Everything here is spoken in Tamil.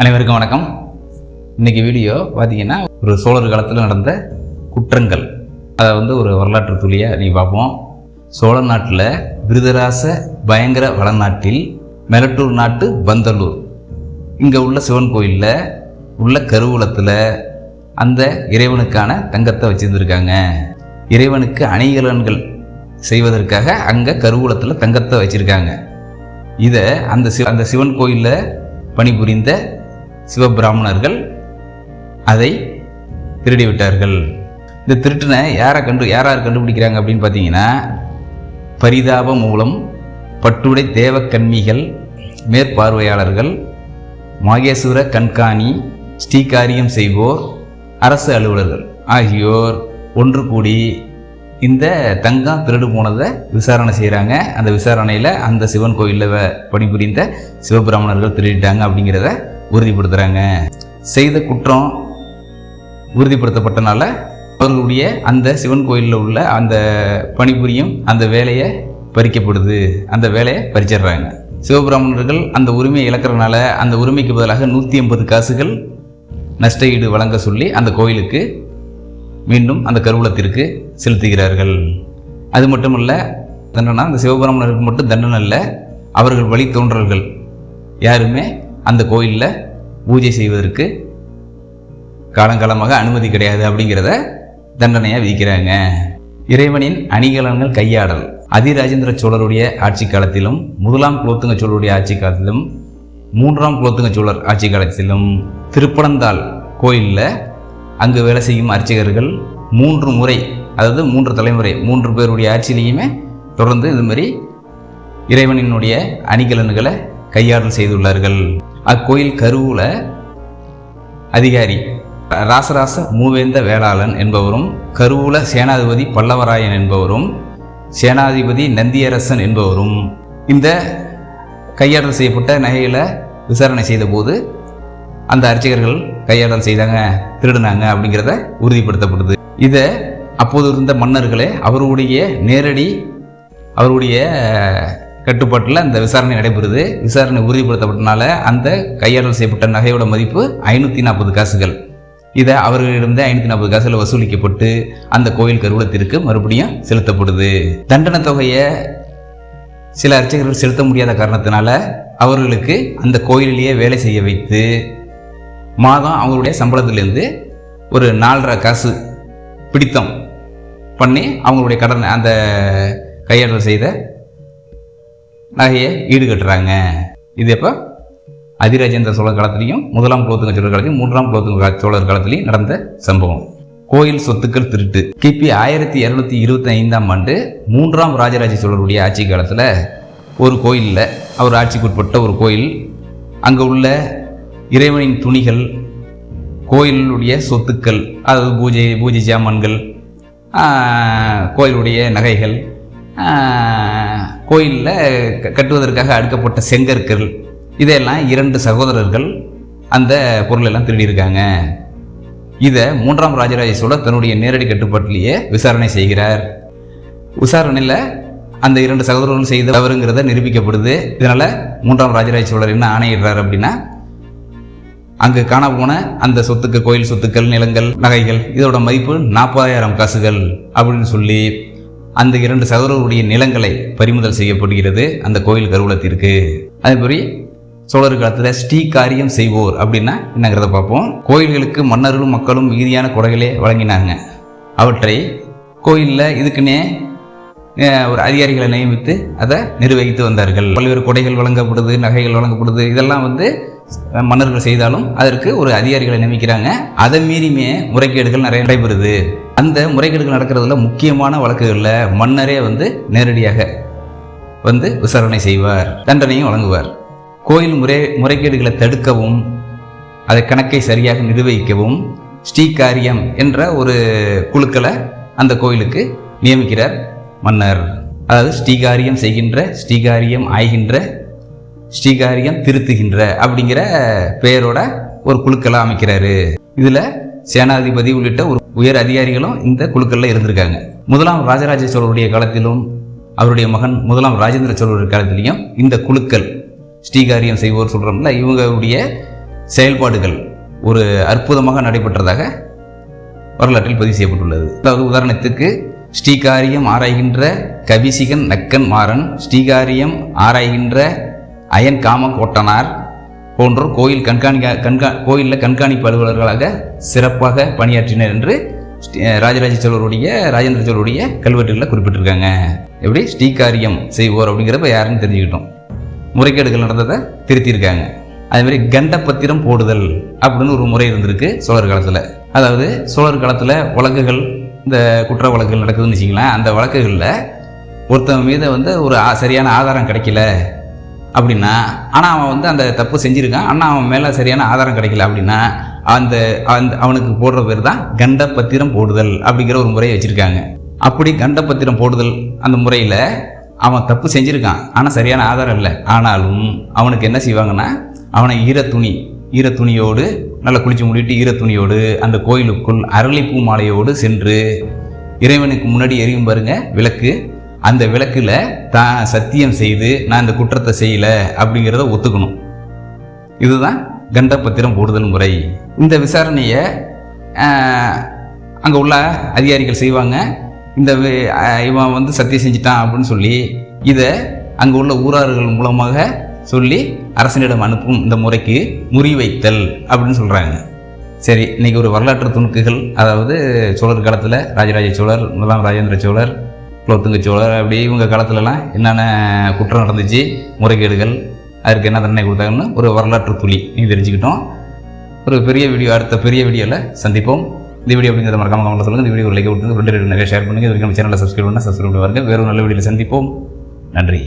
அனைவருக்கும் வணக்கம். இன்னைக்கு வீடியோ பார்த்தீங்கன்னா ஒரு சோழர் காலத்தில் நடந்த குற்றங்கள். அதை வந்து ஒரு வரலாற்று துளியாக நீங்கள் பார்ப்போம். சோழ நாட்டில் விருதராச பயங்கர வளநாட்டில் மெலட்டூர் நாட்டு பந்தலூர் இங்கே உள்ள சிவன் கோயிலில் உள்ள கருவூலத்தில் அந்த இறைவனுக்கான தங்கத்தை வச்சுருந்துருக்காங்க. இறைவனுக்கு அணிகலன்கள் செய்வதற்காக அங்கே கருவூலத்தில் தங்கத்தை வச்சுருக்காங்க. இதை அந்த சிவ அந்த சிவன் கோயிலில் பணிபுரிந்த சிவபிராமணர்கள் அதை திருடிவிட்டார்கள். இந்த திருட்டினை யாரை கண்டு யார் யார் கண்டுபிடிக்கிறாங்க அப்படின்னு பார்த்தீங்கன்னா பரிதாப மூலம் பட்டுடை தேவக்கண்மிகள் மேற்பார்வையாளர்கள் மாகேஸ்வர கண்காணி ஸ்ரீகாரியம் செய்வோர் அரசு அலுவலர்கள் ஆகியோர் ஒன்று கூடி இந்த தங்கம் திருடு போனதை விசாரணை செய்கிறாங்க. அந்த விசாரணையில் அந்த சிவன் கோயிலில் பணிபுரிந்த சிவபிராமணர்கள் திருடிட்டாங்க அப்படிங்கிறத உறுதிப்படுத்துகிறாங்க செய்த குற்றம் உறுதிப்படுத்தப்பட்டனால அவர்களுடைய அந்த சிவன் கோயிலில் உள்ள அந்த பணிபுரியும் அந்த வேலையை பறிக்கப்படுது. அந்த வேலையை பறிச்சிடுறாங்க. சிவபிராமணர்கள் அந்த உரிமையை இழக்கிறனால அந்த உரிமைக்கு பதிலாக நூற்றி ஐம்பது காசுகள் நஷ்ட ஈடு வழங்க சொல்லி அந்த கோயிலுக்கு மீண்டும் அந்த கருவூலத்திற்கு செலுத்துகிறார்கள். அது மட்டுமல்ல தண்டனை அந்த சிவபிராமணருக்கு மட்டும் தண்டனை இல்லை அவர்கள் வழித்தோன்றல்கள் யாருமே அந்த கோயிலில் பூஜை செய்வதற்கு காலங்காலமாக அனுமதி கிடையாது அப்படிங்கிறத தண்டனையாக விதிக்கிறாங்க. இறைவனின் அணிகலன்கள் கையாடல். அதிராஜேந்திர சோழருடைய ஆட்சி காலத்திலும் முதலாம் குலோத்துங்க சோழருடைய ஆட்சி காலத்திலும் மூன்றாம் குலோத்துங்க சோழர் ஆட்சி காலத்திலும் திருப்பனந்தாள் கோயிலில் அங்கு வேலை செய்யும் அர்ச்சகர்கள் மூன்று முறை அதாவது மூன்று தலைமுறை மூன்று பேருடைய ஆட்சியிலையுமே தொடர்ந்து இது மாதிரி இறைவனினுடைய அணிகலன்களை கையாடல் செய்துள்ளார்கள். அக்கோயில் கருவூல அதிகாரி ராசராச மூவேந்த வேளாளன் என்பவரும் கருவூல சேனாதிபதி பல்லவராயன் என்பவரும் சேனாதிபதி நந்தியரசன் என்பவரும் இந்த கையாடல் செய்யப்பட்ட நகைகளை விசாரணை செய்தபோது அந்த அர்ச்சகர்கள் கையாடல் செய்தாங்க திருடினாங்க அப்படிங்கிறத உறுதிப்படுத்தப்படுது. இதை அப்போது இருந்த மன்னர்களே அவருடைய நேரடி அவருடைய கட்டுப்பாட்டில் அந்த விசாரணை நடைபெறுது. விசாரணை உறுதிப்படுத்தப்பட்டனால அந்த கையாடல் செய்யப்பட்ட நகையோட மதிப்பு ஐநூற்றி நாற்பது காசுகள். இதை அவர்களிடமிருந்து ஐநூற்றி நாற்பது காசுகள் வசூலிக்கப்பட்டு அந்த கோயில் கருவூலத்திற்கு மறுபடியும் செலுத்தப்படுது. தண்டனை தொகையை சில அர்ச்சகர்கள் செலுத்த முடியாத காரணத்தினால அவர்களுக்கு அந்த கோயிலிலேயே வேலை செய்ய வைத்து மாதம் அவங்களுடைய சம்பளத்திலேருந்து ஒரு நாலரை காசு பிடித்தம் பண்ணி அவங்களுடைய கடனை அந்த கையாடல் செய்த நகையை ஈடுகட்டுறாங்க இது எப்போ? அதிராஜேந்திர சோழர் காலத்திலையும் முதலாம் குலோத்துங்க சோழர் காலத்திலையும் மூன்றாம் குலோத்துங்க சோழர் காலத்திலையும் நடந்த சம்பவம். கோயில் சொத்துக்கள் திருட்டு. கிபி ஆயிரத்தி இரநூத்தி இருபத்தி ஐந்தாம் ஆண்டு மூன்றாம் ராஜராஜ சோழருடைய ஆட்சி காலத்தில் ஒரு கோயிலில் அவர் ஆட்சிக்குட்பட்ட ஒரு கோயில் அங்கே உள்ள இறைவனின் துணிகள் கோயிலுடைய சொத்துக்கள் அதாவது பூஜை பூஜை ஜாமான்கள் கோயிலுடைய நகைகள் கோயிலில் கட்டுவதற்காக அடுக்கப்பட்ட செங்கற்கள் இதையெல்லாம் இரண்டு சகோதரர்கள் அந்த பொருளெல்லாம் திருடியிருக்காங்க. இதை மூன்றாம் ராஜராஜ சோழர் தன்னுடைய நேரடி கட்டுப்பாட்டிலேயே விசாரணை செய்கிறார். விசாரணையில் அந்த இரண்டு சகோதரர்கள் செய்த தவறுங்கிறத நிரூபிக்கப்படுது. இதனால் மூன்றாம் ராஜராஜ சோழர் என்ன ஆணையிடுறார் அப்படின்னா அங்கு காணப்போன அந்த சொத்துக்கு கோயில் சொத்துக்கள் நிலங்கள் நகைகள் இதோட மதிப்பு நாற்பதாயிரம் காசுகள் அப்படின்னு சொல்லி அந்த இரண்டு சகோதரருடைய நிலங்களை பறிமுதல் செய்யப்படுகிறது அந்த கோயில் கருவூலத்திற்கு. அதேபடி சோழர் காலத்தில் ஸ்ரீகாரியம் செய்வோர் அப்படின்னா என்னங்கிறத பார்ப்போம். கோயில்களுக்கு மன்னர்களும் மக்களும் மிகுதியான குறைகளே வழங்கினாங்க. அவற்றை கோயிலில் இதுக்குன்னே ஒரு அதிகாரிகளை நியமித்து அதை நிர்வகித்து வந்தார்கள். பல்வேறு கொடைகள் வழங்கப்படுது நகைகள் வழங்கப்படுது இதெல்லாம் வந்து மன்னர்கள் செய்தாலும் அதற்கு ஒரு அதிகாரிகளை நியமிக்கிறாங்க. அதை மீறியுமே முறைகேடுகள் நிறைய நடைபெறுது. அந்த முறைகேடுகள் நடக்கிறதுல முக்கியமான வழக்குகளில் மன்னரே வந்து நேரடியாக வந்து விசாரணை செய்வார் தண்டனையும் வழங்குவார். கோயில் முறை முறைகேடுகளை தடுக்கவும் அதை கணக்கை சரியாக நிர்வகிக்கவும் ஸ்ரீகாரியம் என்ற ஒரு குழுக்களை அந்த கோயிலுக்கு நியமிக்கிறார் மன்னர். அதாவது ஸ்ரீகாரியம் செய்கின்ற ஸ்ரீகாரியம் ஆய்கின்ற ஸ்ரீகாரியம் திருத்துகின்ற அப்படிங்கிற பெயரோட ஒரு குழுக்களை அமைக்கிறாரு. இதில் சேனாதிபதி உள்ளிட்ட ஒரு உயர் அதிகாரிகளும் இந்த குழுக்களில் இருந்திருக்காங்க. முதலாம் ராஜராஜ சோழருடைய காலத்திலும் அவருடைய மகன் முதலாம் ராஜேந்திர சோழருடைய காலத்திலையும் இந்த குழுக்கள் ஸ்ரீகாரியம் செய்வோர் சொல்கிறோம்ல இவங்களுடைய செயல்பாடுகள் ஒரு அற்புதமாக நடைபெற்றதாக வரலாற்றில் பதிவு செய்யப்பட்டுள்ளது. அதாவது உதாரணத்துக்கு ஸ்ரீகாரியம் ஆராய்கின்ற கவிசிகன் நக்கன் மாறன் ஸ்ரீகாரியம் ஆராய்கின்ற அயன் காம கோட்டனார் போன்றோர் கோயில் கண்காணிக்க கண்கா கோயிலில் கண்காணிப்பு அலுவலர்களாக சிறப்பாக பணியாற்றினர் என்று ராஜராஜ சோழருடைய ராஜேந்திர சோழருடைய கல்வெட்டுகளில் குறிப்பிட்டிருக்காங்க. எப்படி? ஸ்ரீகாரியம் செய்வோர் அப்படிங்கிறப்ப யாருன்னு தெரிஞ்சுக்கிட்டோம். முறைகேடுகள் நடந்ததை திருத்தியிருக்காங்க. அதேமாதிரி கண்டபத்திரம் போடுதல் அப்படின்னு ஒரு முறை இருந்திருக்கு சோழர் காலத்தில். அதாவது சோழர் காலத்தில் வழக்குகள் இந்த குற்ற வழக்குகள் நடக்குதுன்னு வச்சிங்களேன் அந்த வழக்குகளில் ஒருத்தவங்க மீது வந்து ஒரு சரியான ஆதாரம் கிடைக்கல. அப்படின்னா ஆனால் அவன் வந்து அந்த தப்பு செஞ்சுருக்கான். ஆனால் அவன் மேலே சரியான ஆதாரம் கிடைக்கல அப்படின்னா அந்த அந்த அவனுக்கு போடுற பேர் தான் கண்டபத்திரம் போடுதல் அப்படிங்கிற ஒரு முறையை வச்சுருக்காங்க. அப்படி கண்டபத்திரம் போடுதல் அந்த முறையில் அவன் தப்பு செஞ்சுருக்கான். ஆனால் சரியான ஆதாரம் இல்லை. ஆனாலும் அவனுக்கு என்ன செய்வாங்கன்னா அவனை ஈரத்துணி ஈரத்துணியோடு நல்லா குளிச்சு மூடிட்டு ஈரத்துணியோடு அந்த கோயிலுக்குள் அரளிப்பூ மாலையோடு சென்று இறைவனுக்கு முன்னாடி எரியும் பாருங்க விளக்கு. அந்த விளக்கில் தான் சத்தியம் செய்து நான் இந்த குற்றத்தை செய்யலை அப்படிங்கிறத ஒத்துக்கணும். இதுதான் கண்டபத்திரம் போடுதல் முறை. இந்த விசாரணையை அங்கே உள்ள அதிகாரிகள் செய்வாங்க. இந்த இவன் வந்து சத்தியம் செஞ்சிட்டான் அப்படின்னு சொல்லி இதை அங்கே உள்ள ஊரார்கள் மூலமாக சொல்லி அரசனிடம் அனுப்பும். இந்த முறைக்கு முறிவைத்தல் அப்படின்னு சொல்கிறாங்க சரி இன்றைக்கி ஒரு வரலாற்று துணுக்குகள் அதாவது சோழர் காலத்தில் ராஜராஜ சோழர் முதலாம் ராஜேந்திர சோழர் குலோத்துங்க சோழர் அப்படி இவங்க காலத்துலலாம் என்னென்ன குற்றம் நடந்துச்சு முறைகேடுகள் அதுக்கு என்ன தண்டனை கொடுத்தாங்கன்னு ஒரு வரலாற்று துளி. நீ தெரிஞ்சுக்கிட்டோம். ஒரு பெரிய வீடியோ அடுத்த பெரிய வீடியோவில் சந்திப்போம். இந்த வீடியோ அப்படிங்கிறத மறக்காம கமெண்ட் சொல்லுங்கள் இந்த வீடியோ லைக் கொடுத்துங்க ரெண்டு ரெண்டு நிறைய ஷேர் பண்ணுங்கள் இது வரைக்கும் நம்ம சேனலை சப்ஸ்கிரைப் பண்ணால் சப்ஸ்கிரைப் பண்ணுவாங்க வேறு ஒரு நல்ல வீடியோவில் சந்திப்போம். நன்றி.